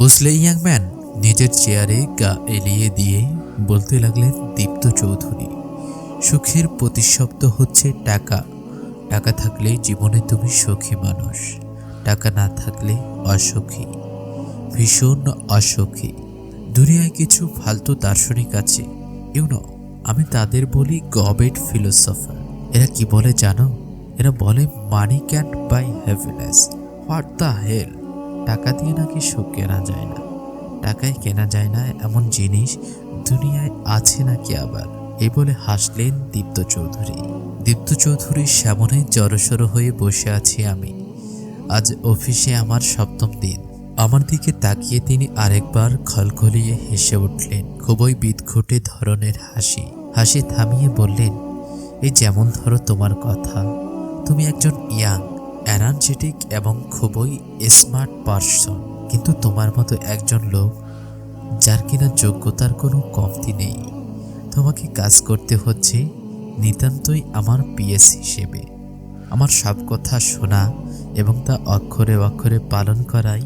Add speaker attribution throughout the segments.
Speaker 1: বুঝলে young man নিজের চেয়ারে গা এলিয়ে দিয়ে বলতে লাগলেন দীপ্ত চৌধুরী, সুখের প্রতিশব্দ হচ্ছে টাকা। টাকা থাকলে জীবনে তুমি সুখী মানুষ, টাকা না থাকলে অসুখী, ভীষণ অসুখী। দুনিয়ায় কিছু ফালতু দার্শনিক আছে ইউনো আমি তাদের বলি গবেট ফিলোসফার। এরা কি বলে জানো? এরা বলে money can't buy happiness what the hell? টাকা দিয়ে নাকি সুখ কেনা যায় না। টাকায় কেনা যায় না এমন জিনিস দুনিয়ায় আছে নাকি আবার? এই বলে হাসলেন দীপ্ত চৌধুরী। দীপ্ত চৌধুরীর সামনে জড়সড় হয়ে বসে আছি আমি। আজ অফিসে আমার সপ্তম দিন। আমার দিকে তাকিয়ে তিনি আরেকবার খলখলিয়ে হেসে উঠলেন। খুবই বিদঘুটে ধরনের হাসি। হাসি থামিয়ে বললেন, এই যেমন ধরো তোমার কথা। তুমি একজন ইয়াং এনার্জেটিক এবং খুবই স্মার্ট পার্সন। কিন্তু তোমার মতো একজন লোক, যার কিনা যোগ্যতার কোনো কমতি নেই। তোমাকে কাজ করতে হচ্ছে নিতান্তই আমার পিএস হিসেবে। আমার সব কথা শোনা এবং তা অক্ষরে অক্ষরে পালন করাই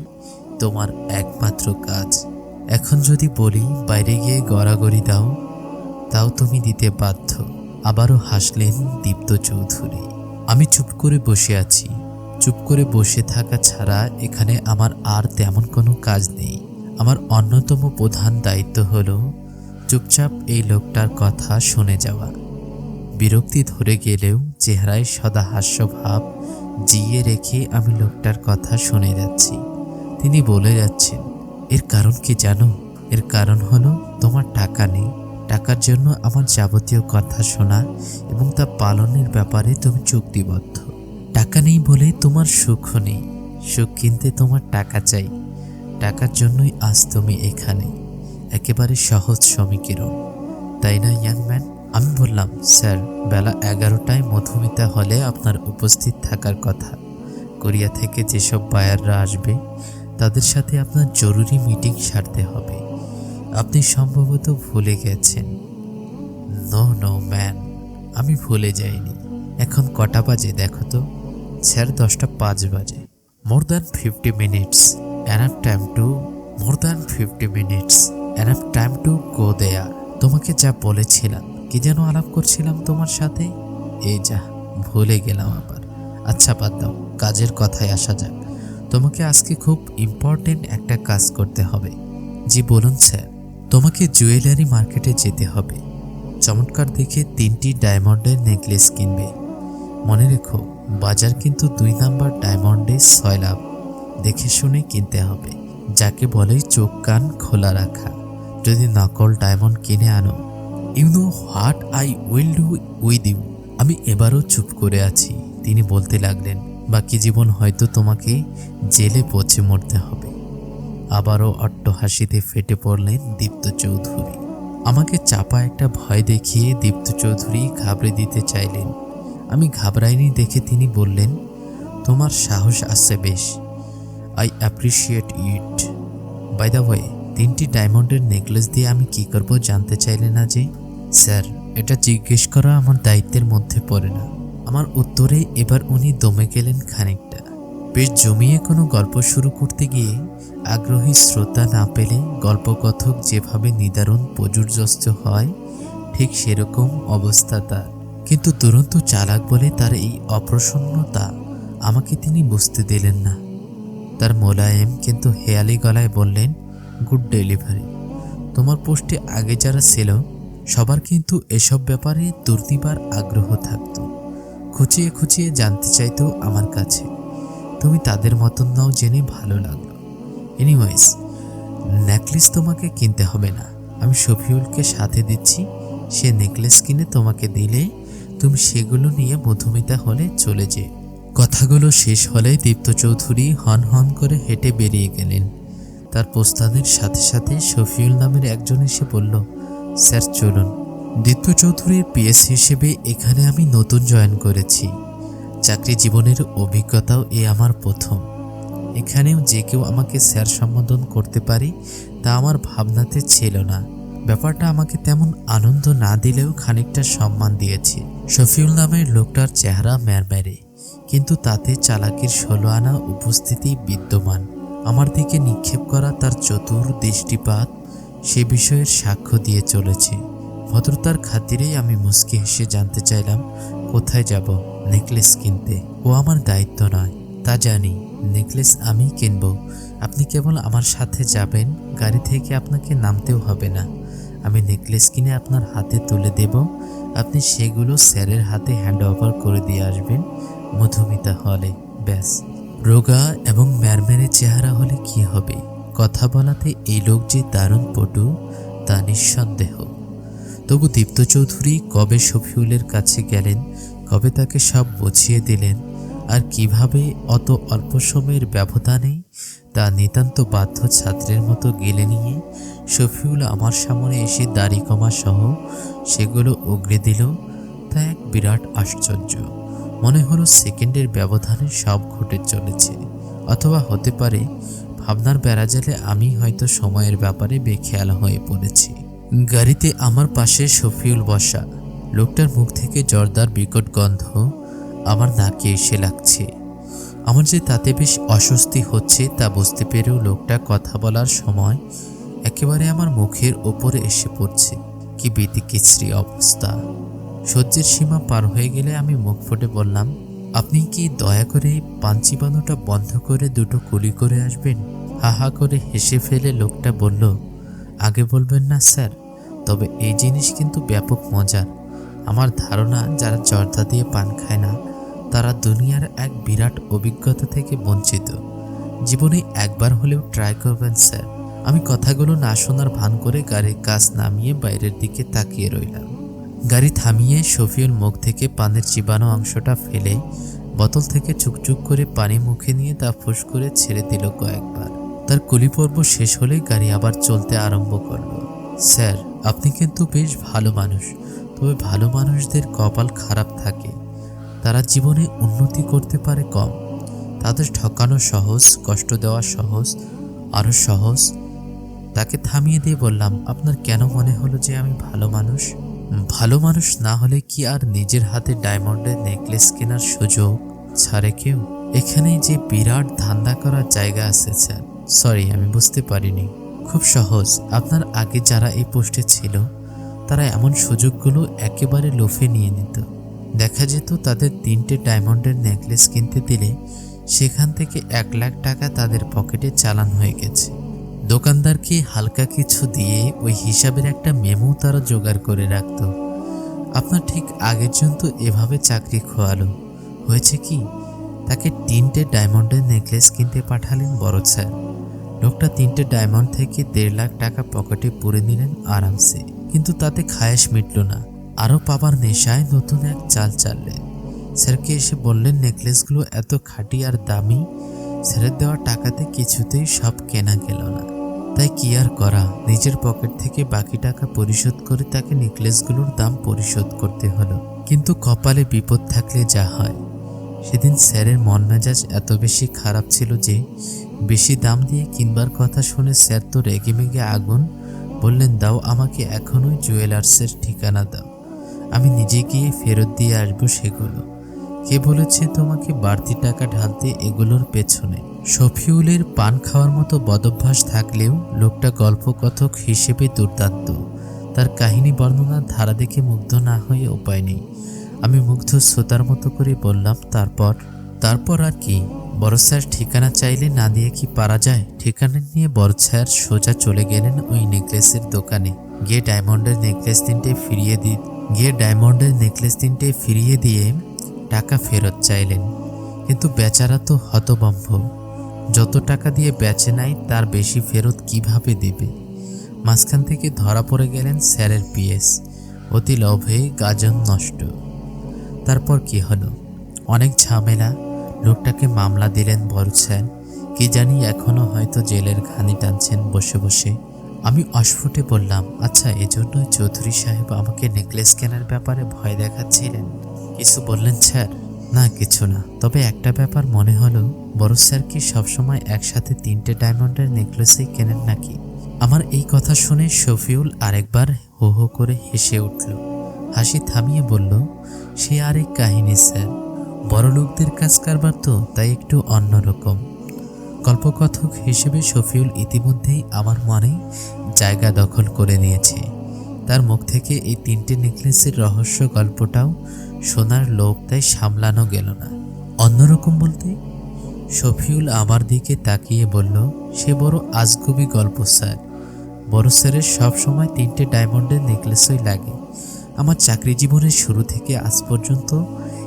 Speaker 1: তোমার একমাত্র কাজ। এখন যদি বলি, বাইরে গিয়ে গড়াগড়ি দাও, তাও তুমি দিতে বাধ্য। আবারও হাসলেন দীপ্ত চৌধুরী। আমি চুপ করে বসে আছি। চুপ করে বসে থাকা ছাড়া এখানে আমার আর তেমন কোনো কাজ নেই। আমার অন্যতম প্রধান দায়িত্ব হলো চুপচাপ এই লোকটার কথা শুনে যাওয়া। বিরক্তি ধরে গেলেও চেহারায় সদা হাস্যভাব জিয়ে রেখে আমি লোকটার কথা শুনে যাচ্ছি। তিনি বলে যাচ্ছেন, এর কারণ কি জানো? এর কারণ হলো তোমার টাকা নেই। টাকার জন্য আমার যাবতীয় কথা শোনা এবং তা পালনের ব্যাপারে তুমি চুক্তিবদ্ধ। টাকা নেই বলে তোমার সুখও নেই। সুখ কিনতে তোমার টাকা চাই। টাকার জন্যই আজ তুমি এখানে। একেবারে সহজ সমীকরণ। তাই না, ইয়াং ম্যান? আমি বললাম, স্যার, বেলা এগারোটায় মধুমিতা হলে আপনার উপস্থিত থাকার কথা। কোরিয়া থেকে যেসব বায়াররা আসবে, তাদের সাথে আপনার জরুরি মিটিং সারতে হবে। আপনি সম্ভবত ভুলে গেছেন। নো নো, ম্যান, আমি ভুলে যাইনি। এখন কটা বাজে, দেখো তো। স্যার দশটা পাঁচ বাজে। More than fifty minutes enough time to more than fifty minutes enough time to go there তোমাকে যা বলেছিলাম, কি যেন আলাপ করছিলাম তোমার সাথে? এই যা, ভুলে গেলাম আবার। আচ্ছা বাদ দাও, কাজের কথায় আসা যাক। তোমাকে আজকে খুব ইম্পর্টেন্ট একটা কাজ করতে হবে। জি, বলুন স্যার। তোমাকে জুয়েলারি মার্কেটে যেতে হবে। চমৎকার দেখে তিনটি ডায়মন্ডের নেকলেস কিনবে। মনে রেখো, বাজার কিন্তু দুই নাম্বার ডায়মন্ডে ছয় লাভ। দেখে শুনে কিনতে হবে। যাকে বলে চোখ কান খোলা রাখা। যদি নকল ডায়মন্ড কিনে আনো you know what I will do with you আমি এবারও চুপ করে আছি, তিনি বলতে লাগলেন। বাকি জীবন হয়তো তোমাকে জেলে পচে মরতে হবে। আবারও হাসিতে ফেটে পড়লেন দীপ্ত চৌধুরী। আমাকে চাপা একটা ভয় দেখিয়ে দীপ্ত চৌধুরী ঘাবড়ে দিতে চাইলেন। আমি ঘাবড়াইনি দেখে তিনি বললেন, তোমার সাহস আছে বেশ। I appreciate it by the way তিনটি ডায়মন্ডের নেকলেস দিয়ে আমি কি করব জানতে চাইলে না যে? স্যার, এটা জিজ্ঞেস করা আমার দায়িত্বের মধ্যে পড়ে না। আমার উত্তরে এবার উনি দমে গেলেন খানিকটা। বেশ জমিয়ে কোনো গল্প শুরু করতে গিয়ে আগ্রহী শ্রোতা না পেলে গল্পকথক যেভাবে নিদারুণ প্রযোজ্যস্ত হয়, ঠিক সেরকম অবস্থা তার। কিন্তু দুরন্ত চালাক বলে তার এই অপ্রসন্নতা আমাকে তিনি বুঝতে দিলেন না। তার মোলায়েম কিন্তু হেয়ালি গলায় বললেন, গুড ডেলিভারি। তোমার পোস্টে আগে যারা ছিল, সবার কিন্তু এসব ব্যাপারে দুর্নিবার আগ্রহ থাকতো। খুঁচিয়ে খুঁচিয়ে জানতে চাইতো আমার কাছে। তুমি তাদের মতন নাও জেনে ভালো লাগল। এনিওয়াইজ নেকলেস তোমাকে কিনতে হবে না। আমি শফিউলকে সাথে দিচ্ছি। সে নেকলেস কিনে তোমাকে দিলে তুমি সেগুলো নিয়ে মধুমিতা হলে চলে যে কথাগুলো শেষ হলে দীপ্ত চৌধুরী হন হন করে হেঁটে বেরিয়ে গেলেন। তার প্রস্থানের সাথে সাথে শফিউল নামের একজন এসে বলল, স্যার, চলুন। দীপ্ত চৌধুরীর পিএস হিসেবে এখানে আমি নতুন জয়েন করেছি। চাকরি জীবনের অভিজ্ঞতাও এ আমার প্রথম। এখানেও যে কেউ আমাকে স্যার সম্বোধন করতে পারে তা আমার ভাবনাতে ছিল না। ব্যাপারটা আমাকে তেমন আনন্দ না দিলেও খানিকটা সম্মান দিয়েছে। শফিউল নামের লোকটার চেহারা ম্যারম্যারে, কিন্তু তাতে চালাকির ষোলো আনা উপস্থিতি বিদ্যমান। আমার দিকে নিক্ষেপ করা তার চতুর দৃষ্টিপাত সে বিষয়ের সাক্ষ্য দিয়ে চলেছে। ভদ্রতার খাতিরেই আমি মুচকি হেসে জানতে চাইলাম, কোথায় যাব নেকলেস কিনতে? ও আমার দায়িত্ব নয়, তা জানি। নেকলেস আমিই কিনবো। আপনি কেবল আমার সাথে যাবেন, গাড়ি থেকে আপনাকে নামতেও হবে না। আমি নেকলেস কিনে আপনার হাতে তুলে দেব। আপনি সেগুলো স্যারের হাতে হ্যান্ড ওভার করে দিয়ে আসবেন মধুমিতা হলে। ব্যাস। রোগা এবং ম্যারম্যারের চেহারা হলে কি হবে? কথা বলাতে এই লোক যে দারুণ পটু, তা নিঃসন্দেহ। তবু দীপ্ত চৌধুরী কবে শফিউলের কাছে গেলেন, কবে তাকে সব বুঝিয়ে দিলেন, আর কীভাবে অত অল্প সময়ের ব্যবধানেই তা নিতান্ত বাধ্য ছাত্রের মতো গেলে নিয়ে শফিউল আমার সামনে এসে দাড়ি কমা সহ সেগুলো উগড়ে দিল। তা এক বিরাট আশ্চর্য। মনে হলো সেকেন্ডের ব্যবধানে সব ঘটে চলেছে। অথবা হতে পারে ভাবনার বেড়াজালে আমি হয়তো সময়ের ব্যাপারে বেখেয়াল হয়ে পড়েছি। গাড়িতে আমার পাশে শফিউল বসা। লোকটার মুখ থেকে জর্দার বিকট গন্ধ আমার নাকে এসে লাগছে। আমার যে তাতে বেশ অস্বস্তি হচ্ছে তা বুঝতে পেরেও লোকটা কথা বলার সময় একেবারে আমার মুখের ওপরে এসে পড়ছে। কি বিতিকিচ্ছিরি অবস্থা। সহ্যের সীমা পার হয়ে গেলে আমি মুখ ফুটে বললাম, আপনি কি দয়া করে পান চিবানোটা বন্ধ করে দুটো কুলি করে আসবেন? হা হা করে হেসে ফেলে লোকটা বলল, আগে বলবেন না স্যার, তবে এই জিনিস কিন্তু ব্যাপক মজার। আমার ধারণা, যারা জর্দা দিয়ে পান খায় না তারা দুনিয়ার এক বিরাট অভিজ্ঞতা থেকে বঞ্চিত। জীবনে একবার হলেও ট্রাই করবেন, স্যার। আমি কথাগুলো না শোনার ভান করে গাড়ির কাজ নামিয়ে বাইরের দিকে তাকিয়ে রইলাম। গাড়ি থামিয়ে শফিউল মুখ থেকে পানের চিবানো অংশটা ফেলে বোতল থেকে চুকচুক করে পানি মুখে নিয়ে তা ফুস করে ছেড়ে দিল কয়েকবার। তার কুলি পর্ব শেষ হলেই গাড়ি আবার চলতে আরম্ভ করল। স্যার, আপনি কিন্তু বেশ ভালো মানুষ। তবে ভালো মানুষদের কপাল খারাপ থাকে। তারা জীবনে উন্নতি করতে পারে কম। তাদের ঠকানো সহজ, কষ্ট দেওয়া সহজ আরও সহজ। তাকে থামিয়ে দিয়ে বললাম, আপনার কেন মনে হলো যে আমি ভালো মানুষ? ভালো মানুষ না হলে কি আর নিজের হাতে ডায়মন্ডের নেকলেস কেনার সুযোগ ছাড়ে কেউ? এখানেই যে বিরাট ধান্দা করার জায়গা আছে, স্যার। সরি, আমি বুঝতে পারিনি। খুব সহজ। আপনার আগে যারা এই পোস্টে ছিল, তারা এমন সুযোগগুলো একেবারে লোফে নিয়ে নিত। দেখা যেত তাদের তিনটে ডায়মন্ডের নেকলেস কিনতে দিলে সেখান থেকে এক লাখ টাকা তাদের পকেটে চালান হয়ে গেছে। দোকানদারকে হালকা কিছু দিয়ে ওই হিসাবের একটা মেমো তারা জোগাড় করে রাখত। আপনার ঠিক আগের জন তো এভাবে চাকরি খোয়ালো। হয়েছে কি? তাকে তিনটে ডায়মন্ডের নেকলেস কিনতে পাঠালেন বড় স্যার। লোকটা তিনটে ডায়মন্ড থেকে দেড় লাখ টাকা পকেটে পুরে নিলেন আরামসে। কিন্তু তাতে খায়েশ মিটল না। আরও পাবার নেশায় নতুন এক চাল চাললেন স্যারকে এসে বললেন, নেকলেসগুলো এত খাঁটি আর দামি, স্যারের দেওয়া টাকাতে কিছুতেই সব কেনা গেল না। তাই কি আর করা? নিজের পকেট থেকে বাকি টাকা পরিশোধ করে তাকে নেকলেসগুলোর দাম পরিশোধ করতে হলো। কিন্তু কপালে বিপদ থাকলে যা হয়। সেদিন স্যারের মন মেজাজ এত বেশি খারাপ ছিল যে, বেশি দাম দিয়ে কিনবার কথা শুনে স্যার তো রেগে মেগে আগুন, বললেন, দাও আমাকে এখনই জুয়েলার্সের ঠিকানা দাও। আমি নিজে গিয়ে ফেরত দিয়ে আসব সেগুলো। কে বলেছে তোমাকে বাড়তি টাকা ঢালতে এগুলোর পেছনে? শফিউলের পান খাওয়ার মতো বদভ্যাস থাকলেও লোকটা গল্পকথক হিসেবে দুর্দান্ত। তার কাহিনী বর্ণনার ধারা দেখে মুগ্ধ না হয়ে উপায় নেই। আমি মুগ্ধ শ্রোতার মতো করে বললাম, তারপর? তারপর আর কি? বড় স্যার ঠিকানা চাইলে না দিয়ে কি পারা যায়? ঠিকানা নিয়ে বড় স্যার সোজা চলে গেলেন ওই নেকলেসের দোকানে। গিয়ে ডায়মন্ডের নেকলেস তিনটে ফিরিয়ে দি গিয়ে ডায়মন্ডের নেকলেস তিনটে ফিরিয়ে দিয়ে টাকা ফেরত চাইলেন। কিন্তু বেচারা তো হতবম্ভ যত টাকা দিয়ে বেচে নাই তার বেশি ফেরত কীভাবে দেবে? মাঝখান থেকে ধরা পড়ে গেলেন স্যারের পিএস। অতি লোভে গাজন নষ্ট। তারপর কি হলো? অনেক ঝামেলা। লোকটাকে মামলা দিলেন স্যার। কি জানি এখনও হয়তো জেলের ঘানি টানছেন বসে বসে। আমি অস্ফুটে বললাম আচ্ছা এজন্যই চৌধুরী সাহেব আমাকে নেকলেস কেনার ব্যাপারে ভয় দেখাচ্ছিলেন। কিছু বললেন, স্যার? না, কিছু না। তবে একটা ব্যাপার মনে হলো, বড় স্যার কি সবসময় একসাথে তিনটে ডায়মন্ডের নেকলেসই কেনেন নাকি? আমার এই কথা শুনে শফিউল আরেকবার হো হো করে হেসে উঠল। হাসি থামিয়ে বলল, সে আরেক কাহিনী, স্যার। বড় লোকদের কাজ কারবার তো, তাই একটু অন্যরকম। গল্পকথক হিসেবে শফিউল ইতিমধ্যেই আমার মনে জায়গা দখল করে নিয়েছে। তার মুখ থেকে এই তিনটে নেকলেসের রহস্য গল্পটাও শোনার লোভ তাই সামলানো গেল না। অন্যরকম বলতে, শফিউল আমার দিকে তাকিয়ে বলল, সে বড় আজগুবি গল্প, স্যার। বড় স্যারের সবসময় তিনটে ডায়মন্ডের নেকলেসই লাগে। আমার চাকরি জীবনের শুরু থেকে আজ পর্যন্ত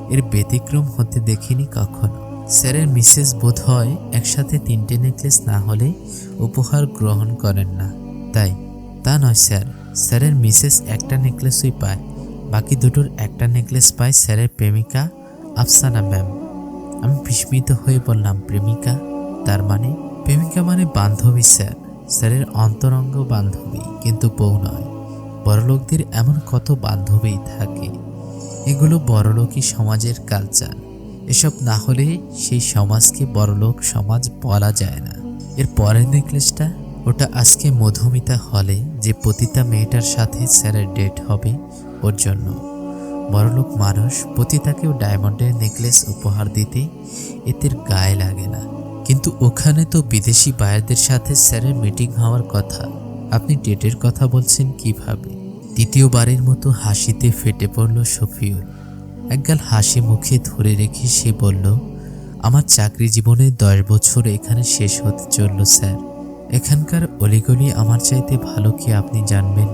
Speaker 1: এর ব্যতিক্রম হতে দেখিনি কখনো। স্যারের মিসেস বোধ হয় একসাথে তিনটে নেকলেস না হলে উপহার গ্রহণ করেন না। তাই, তা নয় স্যার, স্যারের মিসেস একটা নেকলেসই পায়, বাকি দুটোর একটা নেকলেস পায় স্যারের প্রেমিকা আফসানা ম্যাম। আমি বিস্মিত হয়ে বললাম, প্রেমিকা? তার মানে? প্রেমিকা মানে বান্ধবী স্যার, স্যারের অন্তরঙ্গ বান্ধবী, কিন্তু বউ নয়। বড়লোকদের এমন কত বান্ধবী থাকে? এগুলো বড়লোকই সমাজের কালচার এসব না হলে সেই সমাজকে বড়লোক সমাজ বলা যায় না। এর পরের নেকলেসটা, ওটা আজকে মধুমিতা হলে যে পতিতা মেয়েটার সাথে স্যারের ডেট হবে, ওর জন্য। বড়লোক মানুষ পতিতাকেও ডায়মন্ডের নেকলেস উপহার দিতে এদের গায়ে লাগে না। কিন্তু ওখানে তো বিদেশি বায়ারদের সাথে স্যারের মিটিং হওয়ার কথা। আপনি ডেটের কথা বলছেন কীভাবে? দ্বিতীয়বারের মতো হাসিতে ফেটে পড়ল শফিউল। একগাল হাসি মুখে ধরে রেখে সে বলল, আমার চাকরি জীবনে দশ বছর এখানে শেষ হতে চলল, স্যার। এখানকার অলিগলি আমার চাইতে ভালো কি আপনি জানবেন?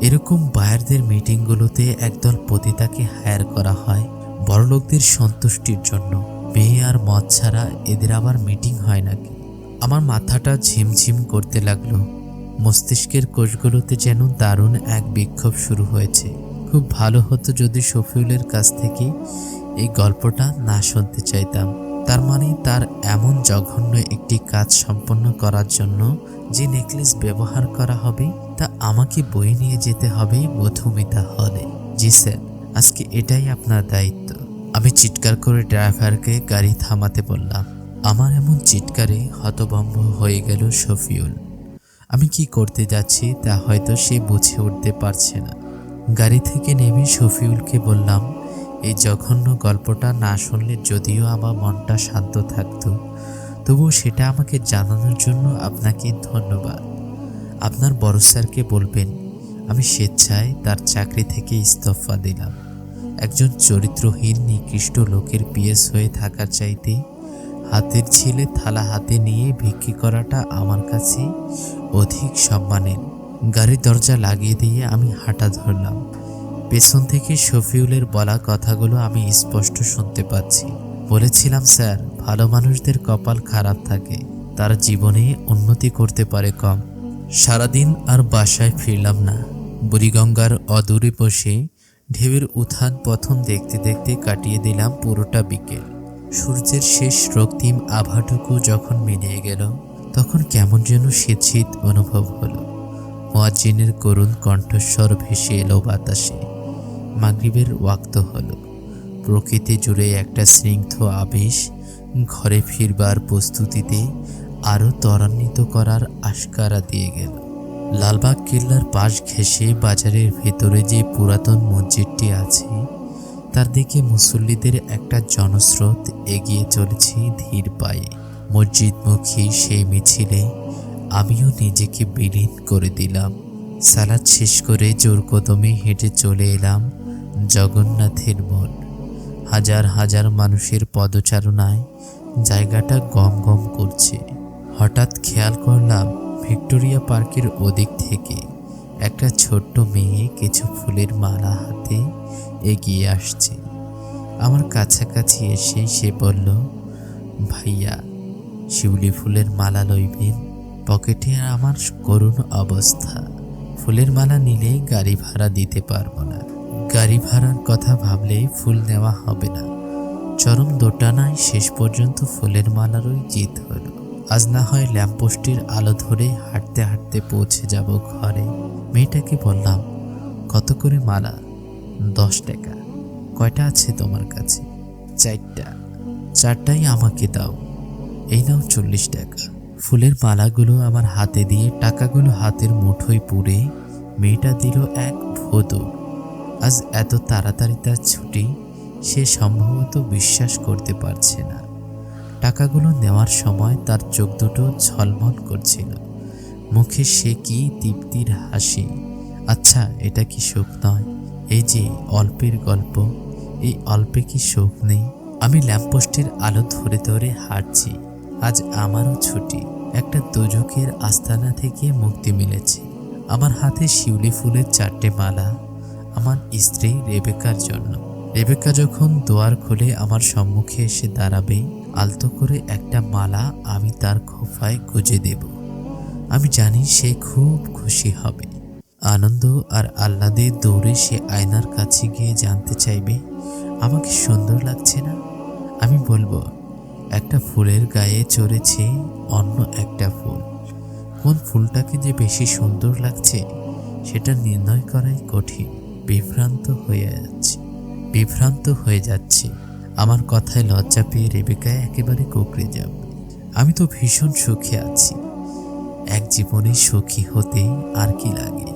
Speaker 1: এরকম বায়ারদের মিটিংগুলোতে একদল পতিতাকে হায়ার করা হয় বড়লোকদের সন্তুষ্টির জন্য। মেয়ে আর মদ ছাড়া এদের আবার মিটিং হয় নাকি? আমার মাথাটা ঝিমঝিম করতে লাগল। মস্তিষ্কের কোষগুলোতে যেন দারুণ এক বিক্ষোভ শুরু হয়েছে। খুব ভালো হতো যদি শফিউলের কাছ থেকে এই গল্পটা না শুনতে চাইতাম। তার মানে তার এমন জঘন্য একটি কাজ সম্পন্ন করার জন্য যে নেকলেস ব্যবহার করা হবে, তা আমাকে বয়ে নিয়ে যেতে হবে মধুমিতা হলে। জি স্যার, আজকে এটাই আপনার দায়িত্ব। আমি চিৎকার করে ড্রাইভারকে গাড়ি থামাতে বললাম। আমার এমন চিৎকারে হতভম্ব হয়ে গেল শফিউল। আমি কি করতে যাচ্ছি তা হয়তো সে বুঝে উঠতে পারছে না। গাড়ি থেকে নেমে শফিউলকে বললাম, এই জঘন্য গল্পটা না শুনলে যদিও আমার মনটা শান্ত থাকতো। তবুও সেটা আমাকে জানানোর জন্য আপনাকে ধন্যবাদ। আপনার বড় স্যারকে বলবেন, আমি স্বেচ্ছায় তার চাকরি থেকে ইস্তফা দিলাম। একজন চরিত্রহীন, নিকৃষ্ট লোকের পিএস হয়ে থাকার চাইতে হাতের ছেলে থালা হাতে নিয়ে ভিক্ষি করাটা আমার কাছে অধিক সম্মানের। গাড়ির দরজা লাগিয়ে দিয়ে আমি হাঁটা ধরলাম। পেছন থেকে শফিউলের বলা কথাগুলো আমি স্পষ্ট শুনতে পাচ্ছি। বলেছিলাম, স্যার, ভালো মানুষদের কপাল খারাপ থাকে। তার জীবনে উন্নতি করতে পারে কম। সারাদিন আর বাসায় ফিরলাম না। বুড়িগঙ্গার অদূরে বসে ঢেউয়ের উত্থান প্রথম দেখতে দেখতে কাটিয়ে দিলাম পুরোটা বিকেল। সূর্যের শেষ রক্তিম আভাটুকু যখন মিলিয়ে গেল, তখন কেমন যেন শীত শীত অনুভব হলো। মোয়াজ্জিনের করুণ কণ্ঠস্বর ভেসে এলো বাতাসে। মাগরিবের ওয়াক্ত হলো। প্রকৃতি জুড়ে একটা স্নিগ্ধ আবেশ ঘরে ফিরবার প্রস্তুতিতে আরও ত্বরান্বিত করার আশকারা দিয়ে গেল। লালবাগ কেল্লার পাশ ঘেঁষে বাজারের ভেতরে যে পুরাতন মসজিদটি আছে, তার দিকে মুসল্লিদের একটা জনস্রোত এগিয়ে চলেছে ধীর পায়ে। মসজিদমুখী সেই মিছিলে আমিও নিজেকে বিলীন করে দিলাম। সালাদ শেষ করে জোর কদমে হেঁটে চলে এলাম জগন্নাথের মন হাজার হাজার মানুষের পদচারণায় জায়গাটা গম গম করছে। হঠাৎ খেয়াল করলাম ভিক্টোরিয়া পার্কের ওদিক থেকে একটা ছোট্ট মেয়ে কিছু ফুলের মালা হাতে এগিয়ে আসছে। আমার কাছাকাছি এসে সে বলল, ভাইয়া, শিউলি ফুলের মালা লইবেন? পকেটে আমার করুণ অবস্থা। ফুলের মালা নিলে গাড়ি ভাড়া দিতে পারব না। গাড়ি ভাড়ার কথা ভাবলেই ফুল নেওয়া হবে না। চরম দোটানায় শেষ পর্যন্ত ফুলের মালারই জিত হলো। আজ না হয় ল্যাম্পপোস্টের আলো ধরে হাঁটতে হাঁটতে পৌঁছে যাব ঘরে। মেয়েটাকে বললাম, কত করে মালা? দশ টাকা। কয়টা আছে তোমার কাছে? চারটা। চারটাই আমাকে দাও। এই নাও চল্লিশ টাকা। ফুলের মালাগুলো আমার হাতে দিয়ে টাকাগুলো হাতের মুঠোয় পুড়ে মেয়েটা দিল এক ভোদর আজ এত তাড়াতাড়ি তার ছুটি, সে সম্ভবত বিশ্বাস করতে পারছে না। টাকাগুলো নেওয়ার সময় তার চোখ দুটো ঝলমল করছিল। মুখে সে কি তৃপ্তির হাসি। আচ্ছা এটা কি শোক নয়? এই যে অল্পের গল্প, এই অল্পে কি শোক নেই? আমি ল্যাম্পপোস্টের আলো ধরে ধরে হাঁটছি। আজ আমারও ছুটি। একটা দোজকের আস্তানা থেকে মুক্তি মিলেছে। আমার হাতে শিউলি ফুলের চারটে মালা। আমার স্ত্রী রেবেকার জন্য। রেবেকা যখন দোয়ার খুলে আমার সম্মুখে এসে দাঁড়াবে, আলতো করে একটা মালা আমি তার খোফায় গুজে দেব। আমি জানি সে খুব খুশি হবে। আনন্দ আর আহ্লাদে দৌড়ে সে আয়নার কাছে গিয়ে জানতে চাইবে, আমাকে সুন্দর লাগছে না? আমি বলব একটা ফুলের গায়ে চড়েছে অন্য একটা ফুল। কোন ফুলটাকে যে বেশি সুন্দর লাগছে, সেটা নির্ণয় করাই কঠিন। বিভ্রান্ত হয়ে যাচ্ছে। বিভ্রান্ত হয়ে যাচ্ছে। আমার কথায় লজ্জা পেয়ে রেবেকায় একেবারে কোকড়ে যাব। আমি তো ভীষণ সুখে আছি। এক জীবনে সুখী হতে আর কি লাগে?